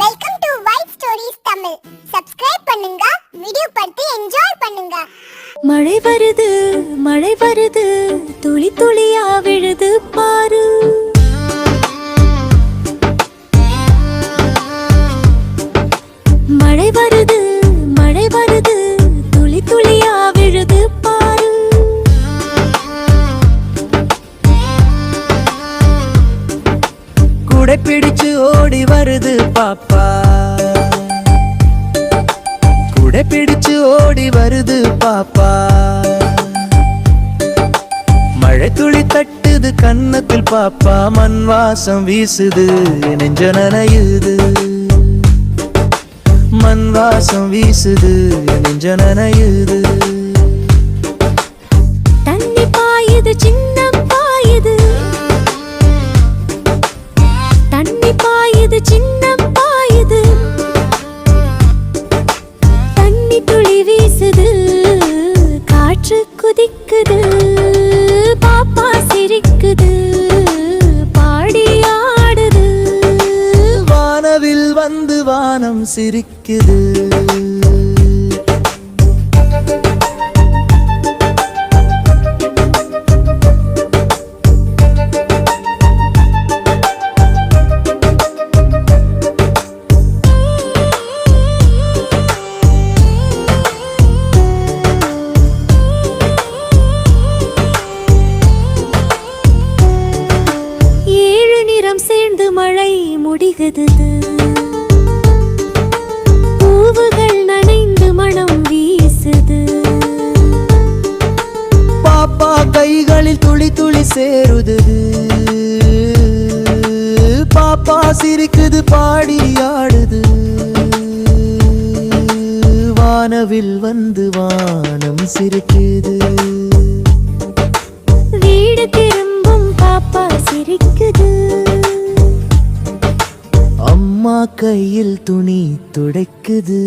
Welcome to white stories Tamil subscribe பண்ணுங்க video பார்த்து enjoy பண்ணுங்க. மழை வருது மழை வருது துளி கூட பிடிச்சு ஓடி வருது பாப்பா. கூட பிடிச்சு ஓடி வருது பாப்பா. மழை துளி தட்டுது கன்னத்தில் பாப்பா. மண் வாசம் வீசுது நெஞ்ச நனையுது. மண் வாசம் வீசுது நெஞ்ச நனையுது. வானம் சிரிக்குது. ஏழு சேர்ந்து மழை முடிகிறது. சேருது பாப்பா சிரிக்குது பாடி ஆடுது. வானவில் வந்து வானம் சிரிக்குது. வீடு திரும்பும் பாப்பா சிரிக்குது. அம்மா கையில் துணி துடைக்குது.